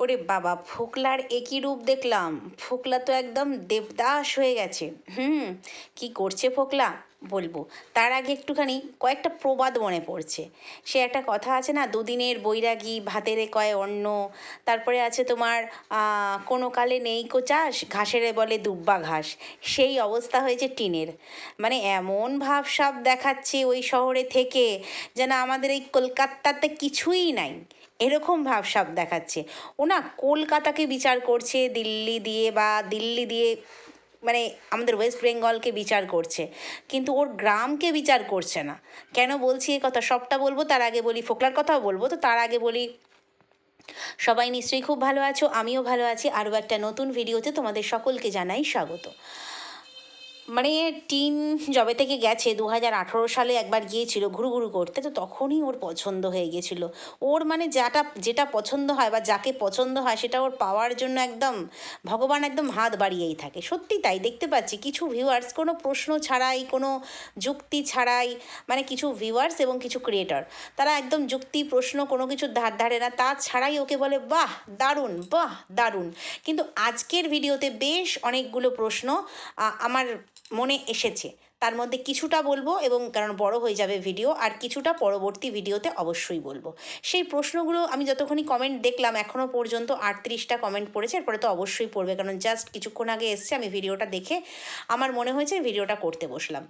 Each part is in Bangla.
ওরে বাবা, ফোকলার একই রূপ দেখলাম। ফোকলা তো একদম দেবদাস হয়ে গেছে। হুম, কি করছে ফোকলা? বলব, তার আগে একটুখানি কয়েকটা প্রবাদ মনে পড়ছে। সে একটা কথা আছে না, দুদিনের বৈরাগী, ভাতেরে কয় অন্ন, তারপরে আছে তোমার কোনো কালে নেই কো চাষ, ঘাসেরে বলে দুব্বা ঘাস। সেই অবস্থা হয়েছে টিনের। মানে এমন ভাবসাব দেখাচ্ছে ওই শহরে থেকে যেন আমাদের এই কলকাতাতে কিছুই নাই। এরকম ভাবসাব দেখাচ্ছে। ও না কলকাতাকে বিচার করছে, দিল্লি দিয়ে বা দিল্লি দিয়ে মানে আমাদের ওয়েস্ট বেঙ্গলকে বিচার করছে। কিন্তু ওর গ্রামকে বিচার করছে না। কেন বলছি এই কথা? সবটা বলব, তার আগে বলি ফোকলার কথাও বলব। তো তার আগে বলি, সবাই নিশ্চয়ই খুব ভালো আছো, আমিও ভালো আছি। আরও একটা নতুন ভিডিওতে তোমাদের সকলকে জানাই স্বাগত। মানে টিন যবে থেকে গেছে দু হাজার আঠেরো সালে একবার গিয়েছিল ঘুরু ঘুরু করতে, তো তখনই ওর পছন্দ হয়ে গিয়েছিল ওর মানে যাটা, যেটা পছন্দ হয় বা যাকে পছন্দ হয় সেটা ওর পাওয়ার জন্য একদম, ভগবান একদম হাত বাড়িয়েই থাকে। সত্যি তাই, দেখতে পাচ্ছি কিছু ভিউয়ার্স কোনো প্রশ্ন ছাড়াই, কোনো যুক্তি ছাড়াই মানে কিছু ভিউয়ার্স এবং কিছু ক্রিয়েটর তারা একদম যুক্তি, প্রশ্ন, কোনো কিছু ধার ধারে না, তা ছাড়াই ওকে বলে, বাহ, দারুণ বাহ, দারুণ। কিন্তু আজকের ভিডিওতে বেশ অনেকগুলো প্রশ্ন আমার মনে এসেছে। তার মধ্যে কিছুটা বলব এবং কারণ বড় হয়ে যাবে ভিডিও আর কিছুটা পরবর্তী ভিডিওতে অবশ্যই বলব। সেই প্রশ্নগুলো আমি যতক্ষণই কমেন্ট দেখলাম এখনও পর্যন্ত আটত্রিশটা কমেন্ট পড়েছে, এরপরে তো অবশ্যই পড়বে। কারণ জাস্ট কিছুক্ষণ আগে এসছে, আমি ভিডিওটা দেখে আমার মনে হয়েছে ভিডিওটা করতে বসলাম।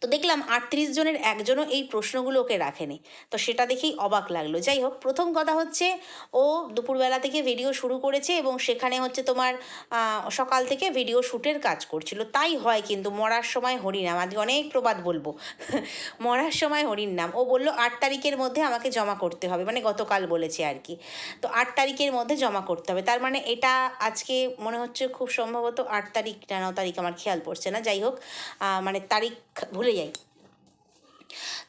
তো দেখলাম আটত্রিশ জনের একজনও এই প্রশ্নগুলো ওকে রাখেনি। তো সেটা দেখেই অবাক লাগল। যাই হোক, প্রথম কথা হচ্ছে, ও দুপুরবেলা থেকে ভিডিও শুরু করেছে এবং সেখানে হচ্ছে তোমার সকাল থেকে ভিডিও শ্যুটের কাজ করছিল। তাই হয় কিন্তু মরার সময় হরিনাম। আজকে অনেক প্রবাদ বলব। মরার সময় হরির নাম ও বলল, আট তারিখের মধ্যে আমাকে জমা করতে হবে। মানে গতকাল বলেছে আর কি। তো আট তারিখের মধ্যে জমা করতে হবে। তার মানে এটা আজকে মনে হচ্ছে খুব সম্ভবত আট তারিখ না, ন তারিখ আমার খেয়াল পড়ছে না। যাই হোক মানে তারিখ ভুলে যাই।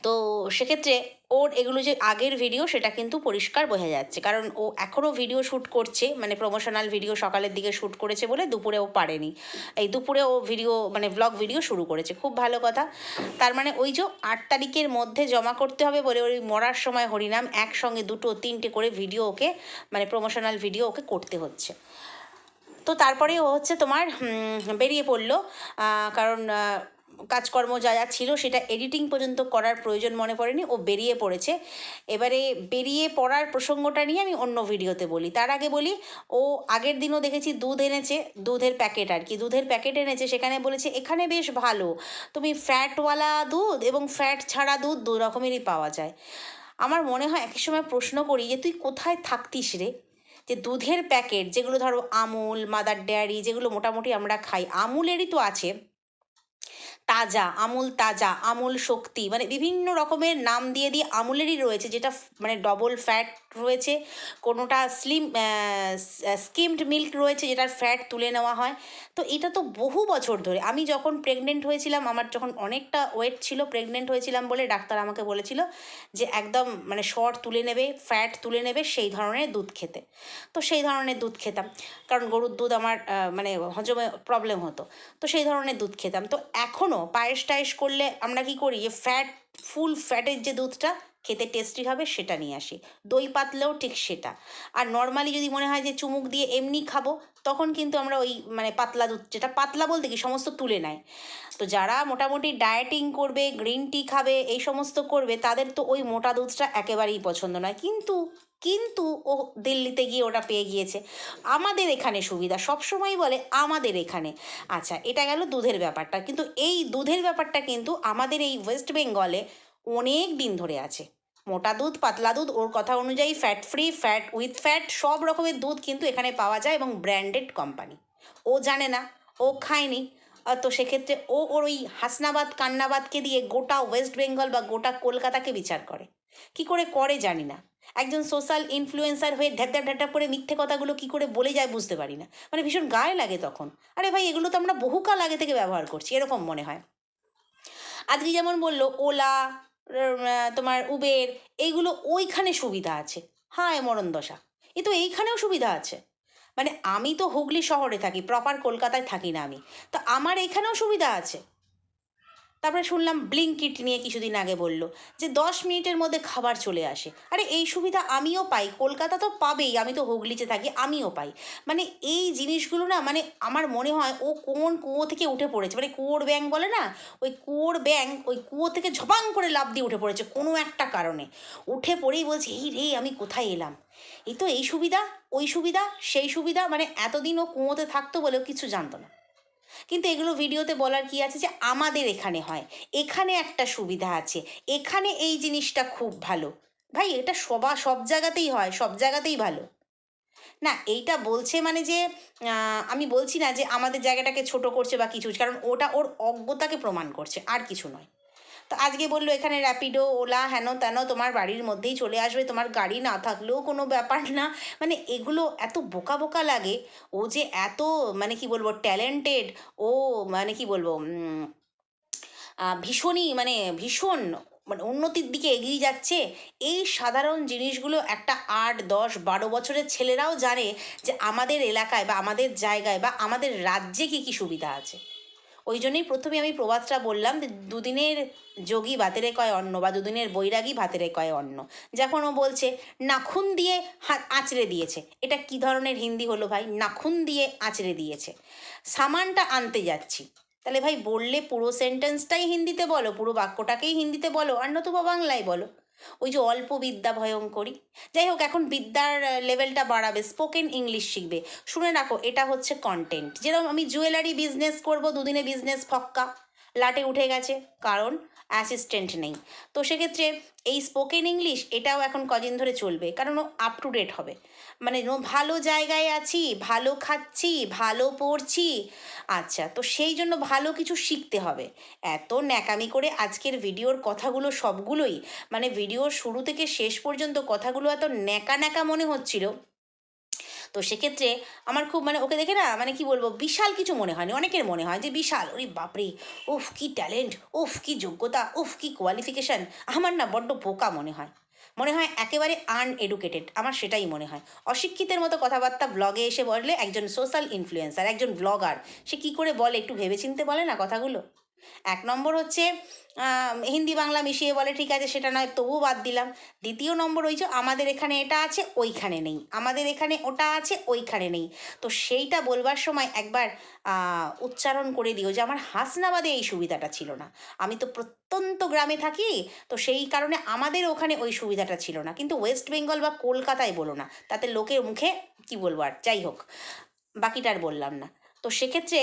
তো সেক্ষেত্রে ওর এগুলো যে আগের ভিডিও সেটা কিন্তু পরিষ্কার বোঝা যাচ্ছে। কারণ ও এখনও ভিডিও শ্যুট করছে মানে প্রমোশনাল ভিডিও সকালের দিকে শ্যুট করেছে বলে দুপুরে ও পারেনি। এই দুপুরে ও ভিডিও মানে ব্লগ ভিডিও শুরু করেছে। খুব ভালো কথা। তার মানে ওই যে আট তারিখের মধ্যে জমা করতে হবে বলে ওই মরার সময় হরিনাম একসঙ্গে দুটো, তিনটে করে ভিডিও ওকে মানে প্রমোশনাল ভিডিও ওকে করতে হচ্ছে। তো তারপরে ও হচ্ছে তোমার বেরিয়ে পড়ল। কারণ কাজকর্ম যা যা ছিল সেটা এডিটিং পর্যন্ত করার প্রয়োজন মনে পড়েনি। ও বেরিয়ে পড়েছে। এবারে বেরিয়ে পড়ার প্রসঙ্গটা নিয়ে আমি অন্য ভিডিওতে বলি। তার আগে বলি, ও আগের দিনও দেখেছি দুধ এনেছে, দুধের প্যাকেট আর কি। দুধের প্যাকেট এনেছে, সেখানে বলেছে, এখানে বেশ ভালো। তুমি ফ্যাটওয়ালা দুধ এবং ফ্যাট ছাড়া দুধ দু রকমেরই পাওয়া যায়। আমার মনে হয় একই সময় প্রশ্ন করি যে, তুই কোথায় থাকতিস রে? যে দুধের প্যাকেট, যেগুলো ধরো আমুল, মাদার ডেয়ারি, যেগুলো মোটামুটি আমরা খাই, আমুলেরই তো আছে। তাজা, আমুল তাজা, আমুল শক্তি মানে বিভিন্ন রকমের নাম দিয়ে দিয়ে আমুলেরই রয়েছে, যেটা মানে ডবল ফ্যাট রয়েছে, কোনোটা স্লিম স্কিমড মিল্ক রয়েছে, যেটার ফ্যাট তুলে নেওয়া হয়। তো এটা তো বহু বছর ধরে, আমি যখন প্রেগনেন্ট হয়েছিলাম, আমার যখন অনেকটা ওয়েট ছিল প্রেগনেন্ট হয়েছিলাম বলে ডাক্তার আমাকে বলেছিল যে একদম মানে শর্ট তুলে নেবে ফ্যাট তুলে নেবে, সেই ধরনের দুধ খেতে। তো সেই ধরনের দুধ খেতাম, কারণ গরুর দুধ আমার মানে হজমে প্রবলেম হতো। তো সেই ধরনের দুধ খেতাম। তো এখনও পায়েস টায়েস করলে আমরা কি করি? যে ফ্যাট ফুল ফ্যাটের যে দুধটা খেতে টেস্টি হবে সেটা নিয়ে আসি। দই পাতলেও ঠিক সেটা। আর নর্মালি যদি মনে হয় যে চুমুক দিয়ে এমনি খাব, তখন কিন্তু আমরা ওই মানে পাতলা দুধ, যেটা পাতলা বলতে কি, সমস্ত তুলে নেয়। তো যারা মোটামুটি ডায়েটিং করবে গ্রিন টি খাবে, এই সমস্ত করবে, তাদের তো ওই মোটা দুধটা একেবারেই পছন্দ নয়। কিন্তু কিন্তু ও দিল্লিতে গিয়ে ওটা পেয়ে গিয়েছে। আমাদের এখানে সুবিধা সবসময় বলে আমাদের এখানে। আচ্ছা এটা গেল দুধের ব্যাপারটা। কিন্তু এই দুধের ব্যাপারটা কিন্তু আমাদের এই ওয়েস্ট বেঙ্গলে অনেক দিন ধরে আছে। মোটা দুধ, পাতলা দুধ, ওর কথা অনুযায়ী fat free fat with fat সব রকমের দুধ কিন্তু এখানে পাওয়া যায় এবং ব্র্যান্ডেড কোম্পানি ও জানে না, ও খায়নি। তো সেক্ষেত্রে ও ওর ওই হাসনাবাদ, কান্নাবাদকে দিয়ে গোটা ওয়েস্ট বেঙ্গল বা গোটা কলকাতাকে বিচার করে। কি করে করে জানি না। একজন সোশ্যাল ইনফ্লুয়েন্সার হয়ে ঢ্যাপা ঢ্যাপা করে মিথ্যে কথাগুলো কি করে বলে যায় বুঝতে পারি না। মানে ভীষণ গায়ে লাগে তখন। আরে ভাই, এগুলো তো আমরা বহুকাল আগে থেকে ব্যবহার করছি, এরকম মনে হয়। আজকে যেমন বলল ওলা তোমার উবের এইগুলো ওইখানে সুবিধা আছে। হায় মরণ দশা এ তো এইখানেও সুবিধা আছে। মানে আমি তো হুগলি শহরে থাকি প্রপার কলকাতায় থাকি না আমি। তো আমার এখানেও সুবিধা আছে। তারপরে শুনলাম ব্লিঙ্কিট নিয়ে কিছুদিন আগে বলল যে দশ মিনিটের মধ্যে খাবার চলে আসে। আরে এই সুবিধা আমিও পাই, কলকাতা তো পাবেই, আমি তো হুগলিতে থাকি, আমিও পাই। মানে এই জিনিসগুলো না মানে আমার মনে হয় ও কোন কুয়ো থেকে উঠে পড়েছে মানে কুয়োর ব্যাং বলে না, ওই কুয়োর ব্যাং ওই কুয়ো থেকে ঝপাং করে লাফ দিয়ে উঠে পড়েছে কোনো একটা কারণে। উঠে পড়েই বলছে, এই রে, আমি কোথায় এলাম? এই তো এই সুবিধা, ওই সুবিধা, সেই সুবিধা মানে এতদিন ও কুয়োতে থাকতো বলেও কিছু জানতো না। কিন্তু এগুলো ভিডিওতে বলার কি আছে যে আমাদের এখানে হয়। এখানে একটা সুবিধা আছে। এখানে এই জিনিসটা খুব ভালো। ভাই, এটা সবা, সব জায়গাতেই হয়, সব জায়গাতেই ভালো। না, এইটা বলছে মানে যে আমি বলছি না যে আমাদের জায়গাটাকে ছোট করছে বা কিছু, কারণ ওটা ওর অজ্ঞতাকে প্রমাণ করছে, আর কিছু নয়। তো আজকে বলল এখানে র্যাপিডো ওলা, হেন তেন তোমার বাড়ির মধ্যেই চলে আসবে, তোমার গাড়ি না থাকলেও কোনো ব্যাপার না। মানে এগুলো এত বোকা বোকা লাগে, ও যে এত মানে কি বলব ট্যালেন্টেড ও মানে কি বলব ভীষণই মানে ভীষণ মানে উন্নতির দিকে এগিয়ে যাচ্ছে। এই সাধারণ জিনিসগুলো একটা আট, দশ, বারো বছরের ছেলেরাও জানে যে আমাদের এলাকায় বা আমাদের জায়গায় বা আমাদের রাজ্যে কী কী সুবিধা আছে। ওই জন্যই প্রথমে আমি প্রবাদটা বললাম যে দুদিনের যোগী ভাতেরে কয় অন্ন বা দুদিনের বৈরাগী ভাতেরে কয় অন্ন। যখন ও বলছে, নাখুন দিয়ে আঁচড়ে দিয়েছে। এটা কি ধরনের হিন্দি হলো ভাই? নাখুন দিয়ে আঁচড়ে দিয়েছে। সামানটা আনতে যাচ্ছি। তাহলে ভাই বললে পুরো সেন্টেন্সটাই হিন্দিতে বলো, পুরো বাক্যটাকেই হিন্দিতে বলো, আর নতুবা বাংলায় বলো। ওই যে অল্প বিদ্যা ভয়ঙ্করী যাই হোক, এখন বিদ্যার লেভেলটা বাড়াবে স্পোকেন ইংলিশ শিখবে। শুনে রাখো, এটা হচ্ছে কন্টেন্ট যেরকম আমি জুয়েলারি বিজনেস করব, দুদিনে বিজনেস ফক্কা। লাটে উঠে গেছে, কারণ অ্যাসিস্ট্যান্ট নেই। তো সেক্ষেত্রে এই স্পোকেন ইংলিশ এটাও এখন কদিন ধরে চলবে, কারণ ও আপ টু ডেট হবে। মানে ভালো জায়গায় আছি, ভালো খাচ্ছি, ভালো পড়ছি। আচ্ছা তো সেই জন্য ভালো কিছু শিখতে হবে। এত ন্যাকামি করে আজকের ভিডিওর কথাগুলো সবগুলোই মানে ভিডিওর শুরু থেকে শেষ পর্যন্ত কথাগুলো এত ন্যাকা ন্যাকা মনে হচ্ছিল। তো সেক্ষেত্রে আমার খুব মানে ওকে দেখে না মানে কি বলব, বিশাল কিছু মনে হয়নি, অনেকের মনে হয় যে বিশাল, ওরে বাপরে, উফ, কি ট্যালেন্ট, উফ, কি যোগ্যতা, উফ, কি কোয়ালিফিকেশান, আমার না বড্ড বোকা মনে হয়। মনে হয় একেবারে আনএডুকেটেড আমার সেটাই মনে হয়। অশিক্ষিতের মতো কথাবার্তা ব্লগে এসে বললে একজন সোশ্যাল ইনফ্লুয়েন্সার একজন ব্লগার সে কি করে বলে একটু ভেবেচিন্তে বলে না কথাগুলো? এক নম্বর হচ্ছে হিন্দি বাংলা মিশিয়ে বলে, ঠিক আছে, সেটা নয়, তবুও বাদ দিলাম। দ্বিতীয় নম্বর ওই যে, আমাদের এখানে এটা আছে, ওইখানে নেই। আমাদের এখানে ওটা আছে, ওইখানে নেই। তো সেইটা বলবার সময় একবার উচ্চারণ করে দিও যে, আমার হাসনাবাদে এই সুবিধাটা ছিল না। আমি তো প্রত্যন্ত গ্রামে থাকি, তো সেই কারণে আমাদের ওখানে ওই সুবিধাটা ছিল না। কিন্তু ওয়েস্ট বেঙ্গল বা কলকাতায় বলো না, তাতে লোকের মুখে কি বলব আর, যাই হোক, বাকিটা আর বললাম না। তো সেক্ষেত্রে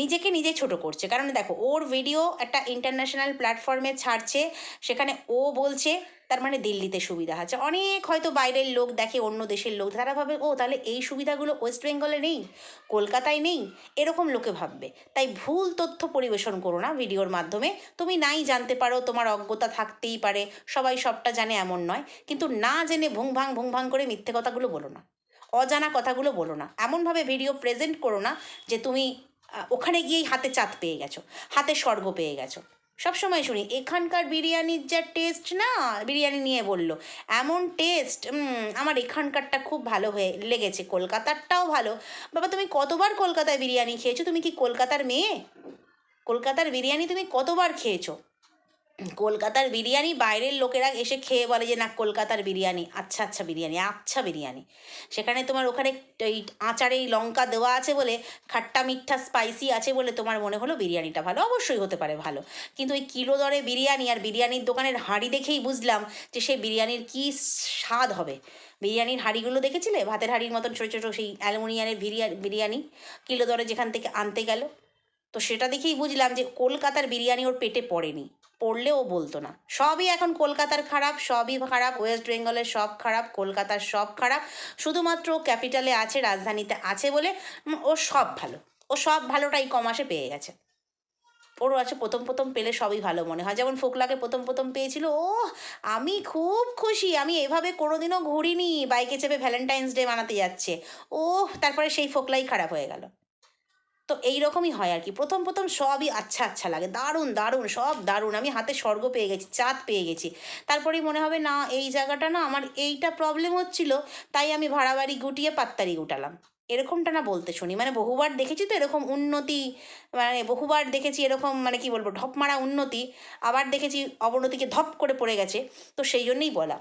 নিজেকে নিজে ছোট করছে। কারণ দেখো, ওর ভিডিও একটা ইন্টারন্যাশনাল প্ল্যাটফর্মে ছাড়ছে, সেখানে ও বলছে, তার মানে দিল্লিতে সুবিধা আছে। অনেক হয়তো বাইরের লোক দেখে, অন্য দেশের লোক, তারা ভাবে, ও, তাহলে এই সুবিধাগুলো ওয়েস্ট বেঙ্গলে নেই, কলকাতায় নেই? এরকম লোকে ভাববে। তাই ভুল তথ্য পরিবেশন করো না ভিডিওর মাধ্যমে। তুমি নাই জানতে পারো, তোমার অজ্ঞতা থাকতেই পারে, সবাই সবটা জানে এমন নয়। কিন্তু না জেনে ভুং ভাং ভুং ভাং করে মিথ্যে কথাগুলো বলো না। অজানা কথাগুলো বলো না। এমনভাবে ভিডিও প্রেজেন্ট করো না যে তুমি ওখানে গিয়েই হাতে চাঁদ পেয়ে গেছো, হাতে স্বর্গ পেয়ে গেছো। সবসময় শুনি, এখানকার বিরিয়ানির যা টেস্ট না? বিরিয়ানি নিয়ে বলল, এমন টেস্ট আমার এখানকারটা খুব ভালো হয়ে, লেগেছে। কলকাতারটাও ভালো। বাবা, তুমি কতবার কলকাতায় বিরিয়ানি খেয়েছো? তুমি কি কলকাতার মেয়ে? কলকাতার বিরিয়ানি তুমি কতবার খেয়েছো? কলকাতার বিরিয়ানি, বাইরের লোকেরা এসে খেয়ে বলে যে, না, কলকাতার বিরিয়ানি আচ্ছা আচ্ছা বিরিয়ানি আচ্ছা বিরিয়ানি। সেখানে তোমার ওখানে এই আচারে লঙ্কা দেওয়া আছে বলে, খাট্টা মিঠা স্পাইসি আছে বলে তোমার মনে হলো বিরিয়ানিটা ভালো? অবশ্যই হতে পারে ভালো। কিন্তু ওই কিলো দরে বিরিয়ানি আর বিরিয়ানির দোকানের হাঁড়ি দেখেই বুঝলাম যে, সেই বিরিয়ানির কী স্বাদ হবে। বিরিয়ানির হাঁড়িগুলো দেখেছিলে? ভাতের হাঁড়ির মতন ছোটো ছোটো সেই অ্যালুমিনিয়ামের বিরিয়ানি বিরিয়ানি কিলো দরে যেখান থেকে আনতে গেল। তো সেটা দেখেই বুঝলাম যে, কলকাতার বিরিয়ানি ওর পেটে পড়েনি। পড়লে ও বলতো না। সবই এখন কলকাতার খারাপ, সবই খারাপ, ওয়েস্ট বেঙ্গলের সব খারাপ, কলকাতার সব খারাপ। শুধুমাত্র ক্যাপিটালে আছে, রাজধানীতে আছে বলে ও সব ভালো। ও সব ভালোটাই কমাসে পেয়ে গেছে। ওরও আছে প্রথম প্রথম পেলে সবই ভালো মনে হয়। যেমন ফোকলাকে প্রথম প্রথম পেয়েছিল ও আমি খুব খুশি, আমি এভাবে কোনোদিনও ঘুরিনি, বাইকে চেপে ভ্যালেন্টাইন্স ডে মানাতে যাচ্ছে। ও তারপরে সেই ফোকলাই খারাপ হয়ে গেল। তো এই রকমই হয় আর কি। প্রথম প্রথম সবই আচ্ছা আচ্ছা লাগে। দারুণ দারুণ, সব দারুণ। আমি হাতে স্বর্গ পেয়ে গেছি, চাঁদ পেয়ে গেছি। তারপরেই মনে হবে, না, এই জায়গাটা না আমার এইটা প্রবলেম হচ্ছিল, তাই আমি ভাড়া বাড়ি গুটিয়ে পাত্তারি গুটালাম। এরকমটা না বলতে শুনি। মানে বহুবার দেখেছি তো এরকম উন্নতি মানে বহুবার দেখেছি এরকম মানে কি বলব, ঢপ মারা উন্নতি, আবার দেখেছি অবনতিকে ধপ করে পড়ে গেছে। তো সেই জন্যেই বলা।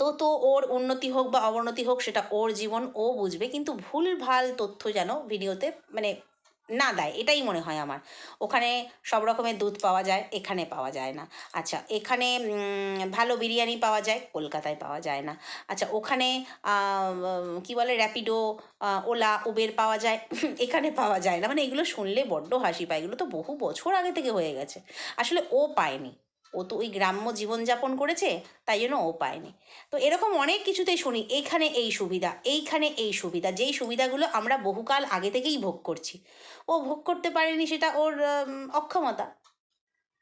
তো তো ওর উন্নতি হোক বা অবনতি হোক, সেটা ওর জীবন, ও বুঝবে। কিন্তু ভুল, ভালো তথ্য যেন ভিডিওতে মানে না দেয়, এটাই মনে হয় আমার। ওখানে সব রকমের দুধ পাওয়া যায়, এখানে পাওয়া যায় না। আচ্ছা এখানে ভালো বিরিয়ানি পাওয়া যায়, কলকাতায় পাওয়া যায় না। আচ্ছা ওখানে কি বলে, র্যাপিডো ওলা, উবের পাওয়া যায়, এখানে পাওয়া যায় না। মানে এগুলো শুনলে বড্ড হাসি পায়। এগুলো তো বহু বছর আগে থেকে হয়ে গেছে। আসলে ও পায়নি। ও তো ওই গ্রাম্য জীবনযাপন করেছে, তাই জন্য ও পায়নি। তো এরকম অনেক কিছুতেই শুনি, এইখানে এই সুবিধা, এইখানে এই সুবিধা, যেই সুবিধাগুলো আমরা বহুকাল আগে থেকেই ভোগ করছি। ও ভোগ করতে পারেনি সেটা ওর অক্ষমতা।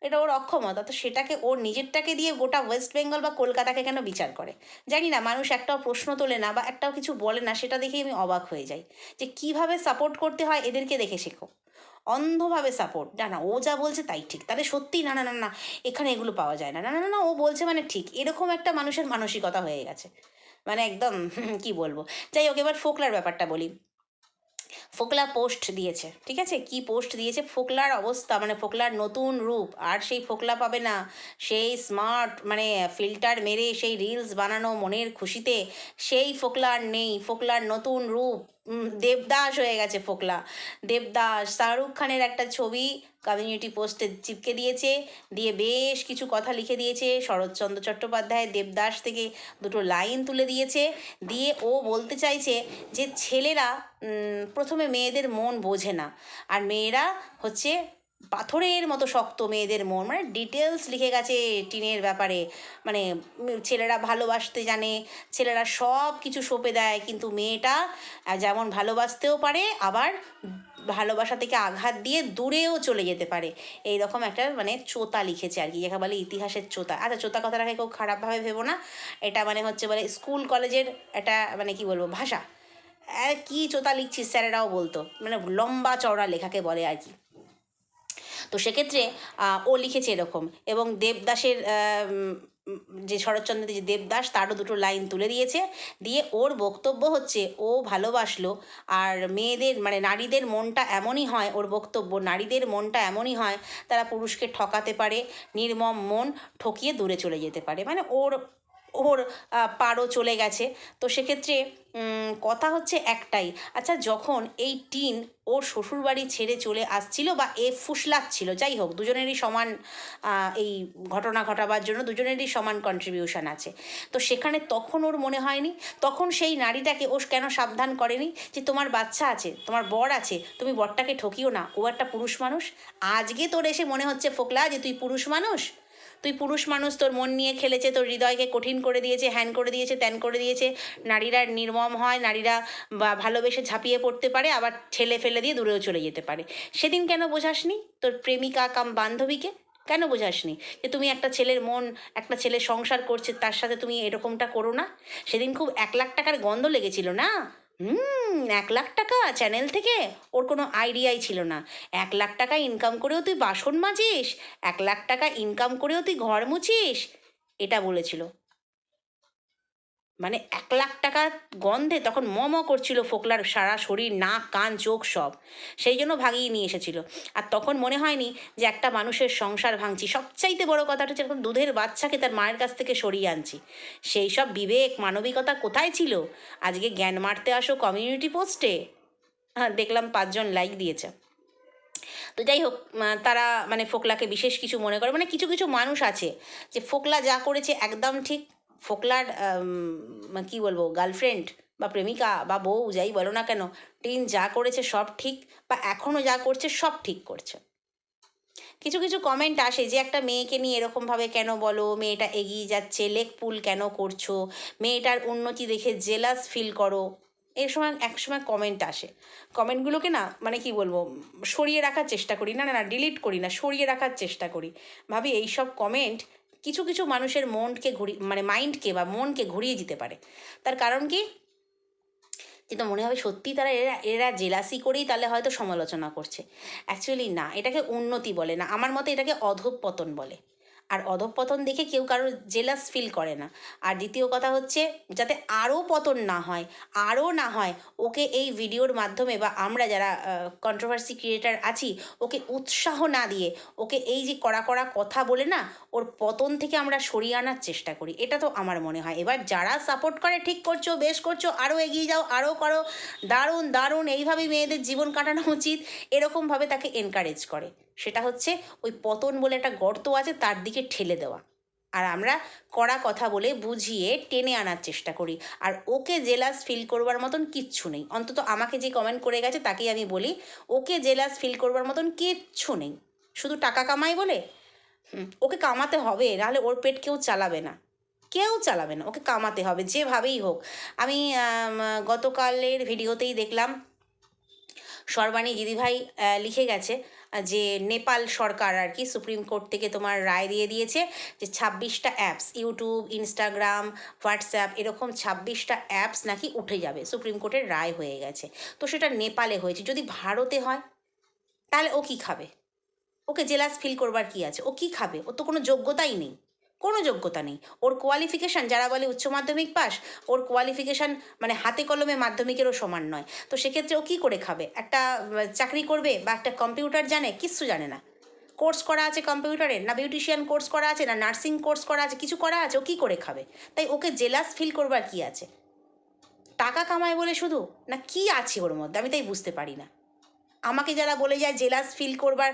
এটা ওর অক্ষমতা, তো সেটাকে ওর নিজেরটাকে দিয়ে গোটা ওয়েস্ট বেঙ্গল বা কলকাতাকে কেন বিচার করে? জানি না, মানুষ একটাও প্রশ্ন তোলে না বা একটাও কিছু বলে না, সেটা দেখেই আমি অবাক হয়ে যাই। যে কীভাবে সাপোর্ট করতে হয় এদেরকে দেখে শেখো। অন্ধভাবে সাপোর্ট না না, ও যা বলছে তাই ঠিক। তাহলে সত্যি না না না না, এখানে এগুলো পাওয়া যায় না। না না না ও বলছে মানে ঠিক। এরকম একটা মানুষের মানসিকতা হয়ে গেছে। মানে একদম কি বলব? যাই হোক, এবার ফোকলার ব্যাপারটা বলি। ফোকলা পোস্ট দিয়েছে, ঠিক আছে? কি পোস্ট দিয়েছে? ফোকলার অবস্থা মানে ফোকলার নতুন রূপ। আর সেই ফোকলা পাবে না। সেই স্মার্ট মানে ফিল্টার মেরে সেই রিলস বানানো মনের খুশিতে সেই ফোকলার নেই। ফোকলার নতুন রূপ। দেবদাস হয়ে গেছে ফোকলা। দেবদাস, শাহরুখ খানের একটা ছবি কমিউনিটি পোস্টে চিপকে দিয়েছে, দিয়ে বেশ কিছু কথা লিখে দিয়েছে। শরৎচন্দ্র চট্টোপাধ্যায় দেবদাস থেকে দুটো লাইন তুলে দিয়েছে, দিয়ে ও বলতে চাইছে যে ছেলেরা প্রথমে মেয়েদের মন বোঝে না। আর মেয়েরা হচ্ছে পাথরের মতো শক্ত মেয়েদের মন মানে ডিটেলস লিখে গেছে টিনের ব্যাপারে। মানে ছেলেরা ভালোবাসতে জানে, ছেলেরা সব কিছু সঁপে দেয়। কিন্তু মেয়েটা যেমন ভালোবাসতেও পারে, আবার ভালোবাসা থেকে আঘাত দিয়ে দূরেও চলে যেতে পারে। এই রকম একটা মানে চোতা লিখেছে আর কি। যাকে বলে ইতিহাসের চোতা। আচ্ছা চোতা কথাটাকে কেউ খারাপভাবে ভেবো না। এটা মানে হচ্ছে বলে স্কুল কলেজের একটা মানে কি বলব, ভাষা। কি চোতা লিখছিস স্যারেরাও বলতো। মানে লম্বা চওড়া লেখাকে বলে আর কি। তো সেক্ষেত্রে ও লিখেছে এরকম এবং দেবদাসের যে শরৎচন্দ্রের যে দেবদাস, তারও দুটো লাইন তুলে দিয়েছে। দিয়ে ওর বক্তব্য হচ্ছে, ও ভালোবাসলো আর মেয়েদের মানে নারীদের মনটা এমনই হয়, ওর বক্তব্য, নারীদের মনটা এমনই হয়, তারা পুরুষকে ঠকাতে পারে, নির্মম মন ঠকিয়ে দূরে চলে যেতে পারে। মানে ওর ওর পারও চলে গেছে। তো সেক্ষেত্রে কথা হচ্ছে একটাই। আচ্ছা যখন এই টিন ওর শ্বশুরবাড়ি ছেড়ে চলে আসছিল বা এ ফুসলাচ্ছিল, যাই হোক, দুজনেরই সমান এই ঘটনা ঘটাবার জন্য দুজনেরই সমান কন্ট্রিবিউশন আছে। তো সেখানে তখন ওর মনে হয়নি? তখন সেই নারীটাকে ও কেন সাবধান করেনি? যে তোমার বাচ্চা আছে, তোমার বর আছে, তুমি বরটাকে ঠকিও না, ও একটা পুরুষ মানুষ? আজকে তোর এসে মনে হচ্ছে ফোকলা যে তুই পুরুষ মানুষ? তুই পুরুষ মানুষ, তোর মন নিয়ে খেলেছে, তোর হৃদয়কে কঠিন করে দিয়েছে, হ্যান করে দিয়েছে, ত্যান করে দিয়েছে। নারীরা নির্মম হয়, নারীরা ভালোবেসে ঝাঁপিয়ে পড়তে পারে, আবার ঠেলে ফেলে দিয়ে দূরেও চলে যেতে পারে। সেদিন কেন বোঝাসনি তোর প্রেমিকা কাম বান্ধবীকে? কেন বোঝাসনি যে তুমি একটা ছেলের মন, একটা ছেলে সংসার করছে, তার সাথে তুমি এরকমটা করো না? সেদিন খুব এক লাখ টাকার গন্ধ লেগেছিল না? হুম। এক লাখ টাকা চ্যানেল থেকে? ওর কোনো আইডিয়াই ছিল না। এক লাখ টাকা ইনকাম করেও তুই বাসন মাজিস? এক লাখ টাকা ইনকাম করেও তুই ঘর মুছিস? এটা বলেছিল। মানে এক লাখ টাকা গন্ধে তখন ম ম করছিল ফোকলার সারা শরীর, নাক, কান, চোখ সব। সেই জন্য ভাগিয়ে নিয়ে এসেছিল। আর তখন মনে হয়নি যে একটা মানুষের সংসার ভাঙছি। সবচাইতে বড় কথাটা হচ্ছে এখন দুধের বাচ্চাকে তার মায়ের কাছ থেকে সরিয়ে আনছি। সেই সব বিবেক, মানবিকতা কোথায় ছিল? আজকে জ্ঞান মারতে আসো কমিউনিটি পোস্টে হ্যাঁ দেখলাম পাঁচজন লাইক দিয়েছে। তো যাই হোক তারা মানে ফোকলাকে বিশেষ কিছু মনে করে। মানে কিছু কিছু মানুষ আছে যে ফোকলা যা করেছে একদম ঠিক ফোকলার আম, কি বলব গার্লফ্রেন্ড বা প্রেমিকা বা বউ যাই বলো না কেন টিন যা করেছে সব ঠিক বা এখনও যা করছে সব ঠিক করছে। কিছু কিছু কমেন্ট আসে যে একটা মেয়েকে নিয়ে এরকমভাবে কেন বলো মেয়েটা এগিয়ে যাচ্ছে লেক পুল কেন করছ মেয়েটার উন্নতি দেখে জেলাস ফিল করো এর সময় এক সময় কমেন্ট আসে। কমেন্টগুলোকে না মানে কি বলব সরিয়ে রাখার চেষ্টা করি না না না ডিলিট করি না সরিয়ে রাখার চেষ্টা করি। ভাবি এইসব কমেন্ট কিছু কিছু মানুষের মনকে ঘুরি মানে মাইন্ডকে বা মনকে ঘুরিয়ে দিতে পারে। তার কারণ কি? যেটা মনে হবে সত্যি তারা এরা এরা জেলাসি করেই তাহলে হয়তো সমালোচনা করছে। অ্যাকচুয়ালি না, এটাকে উন্নতি বলে না। আমার মতে এটাকে অধঃপতন বলে। আর অধঃপতন দেখে কেউ কারোর জেলাস ফিল করে না। আর দ্বিতীয় কথা হচ্ছে, যাতে আরও পতন না হয় আরও না হয়, ওকে এই ভিডিওর মাধ্যমে বা আমরা যারা কন্ট্রোভার্সি ক্রিয়েটার আছি, ওকে উৎসাহ না দিয়ে, ওকে এই যে কড়া কড়া কথা বলে না, ওর পতন থেকে আমরা সরিয়ে আনার চেষ্টা করি। এটা তো আমার মনে হয়। এবার যারা সাপোর্ট করে, ঠিক করছ, বেশ করছ আরও এগিয়ে যাও আরও করো, দারুণ দারুণ, এইভাবেই মেয়েদের জীবন কাটানো উচিত, এরকমভাবে তাকে এনকারেজ করে। সেটা হচ্ছে ওই পতন বলে একটা গর্ত আছে, তার দিকে ঠেলে দেওয়া। আর আমরা কড়া কথা বলে বুঝিয়ে টেনে আনার চেষ্টা করি। আর ওকে জেলাস ফিল করবার মতন কিচ্ছু নেই। অন্তত আমাকে যে কমেন্ট করে গেছে তাকেই আমি বলি, ওকে জেলাস ফিল করবার মতন কিচ্ছু নেই। শুধু টাকা কামাই বলে? ওকে কামাতে হবে, নাহলে ওর পেট কেউ চালাবে না। কেউ চালাবে না, ওকে কামাতে হবে, যেভাবেই হোক। আমি গতকালের ভিডিওতেই দেখলাম সর্বাণী দিদিভাই লিখে গেছে যে নেপাল সরকার আর কি সুপ্রিম কোর্ট থেকে তোমার রায় দিয়ে দিয়েছে যে ছাব্বিশটা অ্যাপস ইউটিউব ইনস্টাগ্রাম হোয়াটসঅ্যাপ এরকম ছাব্বিশটা অ্যাপস নাকি উঠে যাবে, সুপ্রিম কোর্টের রায় হয়ে গেছে। তো সেটা নেপালে হয়েছে, যদি ভারতে হয়, তাহলে ও কি খাবে? ওকে জেলাস ফিল করবার কি আছে? ও কি খাবে? ওর তো কোনো যোগ্যতাই নেই। কোনো যোগ্যতা নেই। ওর কোয়ালিফিকেশান যারা বলে উচ্চ মাধ্যমিক পাস, ওর কোয়ালিফিকেশান মানে হাতে কলমে মাধ্যমিকেরও সমান নয়। তো সেক্ষেত্রে ও কী করে খাবে? একটা চাকরি করবে বা একটা কম্পিউটার জানে, কিচ্ছু জানে না। কোর্স করা আছে কম্পিউটারের না বিউটিশিয়ান কোর্স করা আছে, না নার্সিং কোর্স করা আছে, কিছু করা আছে, ও কী করে খাবে? তাই ওকে জেলাস ফিল করবার কি আছে? টাকা কামায় বলে শুধু? না কি আছে ওর মধ্যে? আমি তাই বুঝতে পারি না। আমাকে যারা বলে যায়, জেলাস ফিল করবার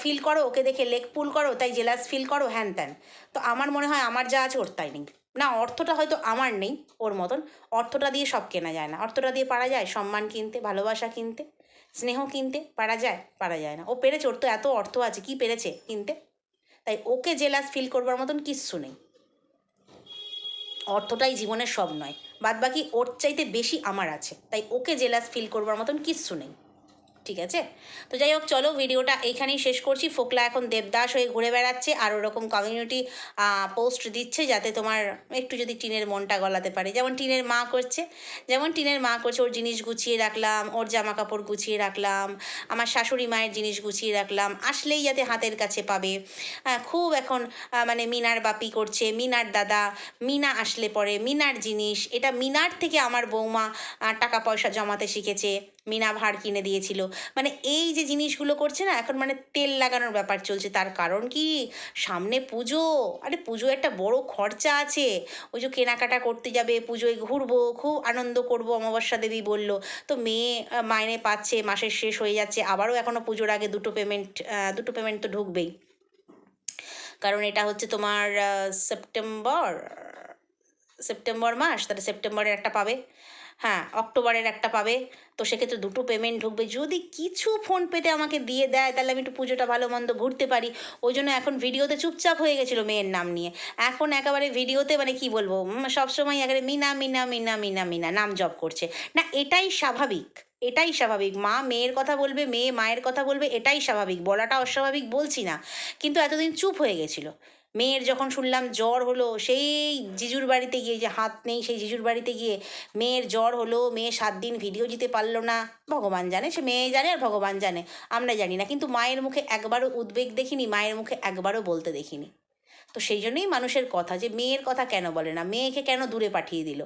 ফিল করো, ওকে দেখে লেগ পুল করো, তাই জেলাস ফিল করো, হ্যান ত্যান। তো আমার মনে হয় আমার যা আছে, ওর তাই নেই। না, অর্থটা হয়তো আমার নেই, ওর মতন। অর্থটা দিয়ে সব কেনা যায় না। অর্থটা দিয়ে পারা যায় সম্মান কিনতে, ভালোবাসা কিনতে, স্নেহ কিনতে, পারা যায় পারা যায় না। ও পেরেছে, ওর তো এত অর্থ আছে, কি পেরেছে কিনতে? তাই ওকে জেলাস ফিল করবার মতন কিচ্ছু নেই। অর্থটাই জীবনের সব নয়। বাদ বাকি ওর চাইতে বেশি আমার আছে। তাই ওকে জেলাস ফিল করবার মতন কিচ্ছু নেই। ঠিক আছে? তো যাই হোক, চলো ভিডিওটা এইখানেই শেষ করছি। ফোকলা এখন দেবদাস হয়ে ঘুরে বেড়াচ্ছে আর ওরকম কমিউনিটি পোস্ট দিচ্ছে যাতে তোমার একটু যদি টিনের মনটা গলাতে পারে। যেমন টিনের মা করছে, যেমন টিনের মা করছে, ওর জিনিস গুছিয়ে রাখলাম, ওর জামা কাপড় গুছিয়ে রাখলাম, আমার শাশুড়ি মায়ের জিনিস গুছিয়ে রাখলাম, আসলেই যাতে হাতের কাছে পাবে। খুব এখন মানে মিনার বাপি করছে, মিনার দাদা, মিনা আসলে পরে, মিনার জিনিস, এটা মিনার থেকে আমার বৌমা টাকা পয়সা জমাতে শিখেছে। মিনা ভাড় কিনে দিয়েছিল। মানে এই যে জিনিসগুলো করছে না, এখন মানে তেল লাগানোর ব্যাপার চলছে। তার কারণ কি? সামনে পুজো। আরে পুজো একটা বড় খরচা আছে। ওই যে কেনাকাটা করতে যাবে, পুজোয় ঘুরবো, খুব আনন্দ করব, অমাবস্যা দেবী বলল। তো মেয়ে মাইনে পাচ্ছে, মাসের শেষ হয়ে যাচ্ছে। আবারও এখনও পুজোর আগে দুটো পেমেন্ট দুটো পেমেন্ট তো ঢুকবেই। কারণ এটা হচ্ছে তোমার সেপ্টেম্বর সেপ্টেম্বর মাস, তাহলে সেপ্টেম্বরের একটা পাবে। হ্যাঁ অক্টোবরের একটা পাবে। তো সেক্ষেত্রে দুটো পেমেন্ট ঢুকবে। যদি কিছু ফোন পেতে আমাকে দিয়ে দেয়, তাহলে আমি একটু পুজোটা ভালো মন্দ ঘুরতে পারি। ওই জন্য এখন ভিডিওতে চুপচাপ হয়ে গেছিল মেয়ের নাম নিয়ে। এখন একেবারে ভিডিওতে মানে কি বলব সবসময় একেবারে মিনা মিনা মিনা মিনা মিনা নাম জপ করছে। না, এটাই স্বাভাবিক। এটাই স্বাভাবিক। মা মেয়ের কথা বলবে, মেয়ে মায়ের কথা বলবে, এটাই স্বাভাবিক। বলাটা অস্বাভাবিক বলছি না। কিন্তু এতদিন চুপ হয়ে গেছিল। মেয়ের যখন শুনলাম জ্বর হলো, সেই জিজুর বাড়িতে গিয়ে, যে হাত নেই সেই জিজুর বাড়িতে গিয়ে মেয়ের জ্বর হলো, মেয়ে সাত দিন ভিডিও দিতে পারল না। ভগবান জানে, সে মেয়ে জানে আর ভগবান জানে। আমরা জানি না, কিন্তু মায়ের মুখে একবারও উদ্বেগ দেখিনি, মায়ের মুখে একবারও বলতে দেখিনি। তো সেই জন্যই মানুষের কথা, যে মেয়ের কথা কেন বলে না? মেয়েকে কেন দূরে পাঠিয়ে দিল?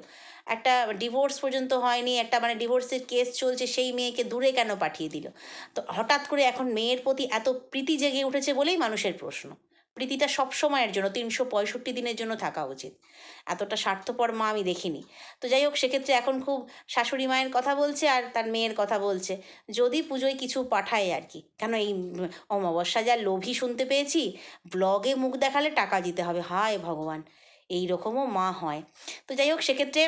একটা ডিভোর্স পর্যন্ত হয়নি, একটা মানে ডিভোর্সের কেস চলছে, সেই মেয়েকে দূরে কেন পাঠিয়ে দিল? তো হঠাৎ করে এখন মেয়ের প্রতি এত প্রীতি জেগে উঠেছে বলেই মানুষের প্রশ্ন। প্রীতিটা সব সময়ের জন্য, তিনশো পঁয়ষট্টি দিনের জন্য থাকা উচিত। এতটা স্বার্থপর মা আমি দেখিনি। তো যাই হোক, সেক্ষেত্রে এখন খুব শাশুড়ি মায়ের কথা বলছে আর তার মেয়ের কথা বলছে। যদি পুজোয় কিছু পাঠায় আর কি। কেন এই অমাবস্যা যা লোভী শুনতে পেয়েছি, ব্লগে মুখ দেখালে টাকা দিতে হবে। হায় ভগবান এই রকমও মা হয়। তো যাই হোক, সেক্ষেত্রে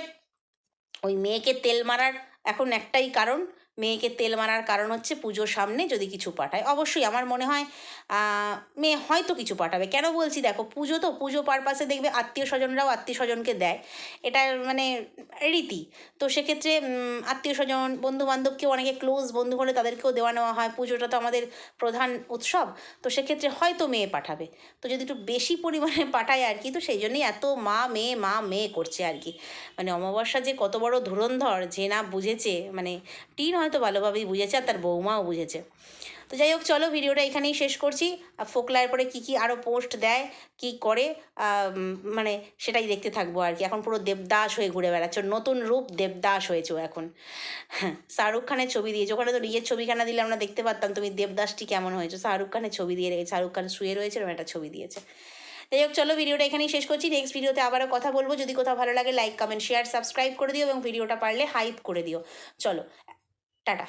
ওই মেয়েকে তেল মারার এখন একটাই কারণ। মেয়েকে তেল মারার কারণ হচ্ছে পুজোর সামনে যদি কিছু পাঠায়। অবশ্যই আমার মনে হয় মেয়ে হয়তো কিছু পাঠাবে। কেন বলছি দেখো, পুজো তো পুজো পারপাসে দেখবে আত্মীয় স্বজনরাও আত্মীয় স্বজনকে দেয়। এটা মানে রীতি। তো সেক্ষেত্রে আত্মীয় স্বজন বন্ধু বান্ধবকেও অনেকে ক্লোজ বন্ধু হলে তাদেরকেও দেওয়া নেওয়া হয়। পুজোটা তো আমাদের প্রধান উৎসব। তো সেক্ষেত্রে হয়তো মেয়ে পাঠাবে। তো যদি একটু বেশি পরিমাণে পাঠায় আর কি, তো সেই জন্যই এত মা, মেয়ে মা, মেয়ে করছে আর কি। মানে অমাবস্যা যে কত বড় ধুরন্ধর, যে না বুঝেছে মানে টিন হয়তো ভালোভাবেই বুঝেছে আর তার বৌমাও বুঝেছে। তো যাই হোক, চলো ভিডিওটা এখানেই শেষ করছি। আর ফোকলা পরে কী কী আরও পোস্ট দেয়, কী করে মানে সেটাই দেখতে থাকব আর কি। এখন পুরো দেবদাস হয়ে ঘুরে বেড়াচ্ছে নতুন রূপ দেবদাস হয়েছে এখন। হ্যাঁ শাহরুখ খানের ছবি দিয়েছে, ওখানে তো নিজের ছবিখানা দিলে আমরা দেখতে পারতাম, তুমি দেবদাসটি কেমন হয়েছে। শাহরুখ খানের ছবি দিয়ে রেখেছে, শাহরুখ খান শুয়ে রয়েছে, এরকম একটা ছবি দিয়েছে। যাই হোক, চলো ভিডিওটা এখানেই শেষ করছি। নেক্সট ভিডিওতে আবারও কথা বলব। যদি কোথাও ভালো লাগে লাইক কমেন্ট শেয়ার সাবস্ক্রাইব করে দিও এবং ভিডিওটা পারলে হাইপ করে দিও। চলো Tata.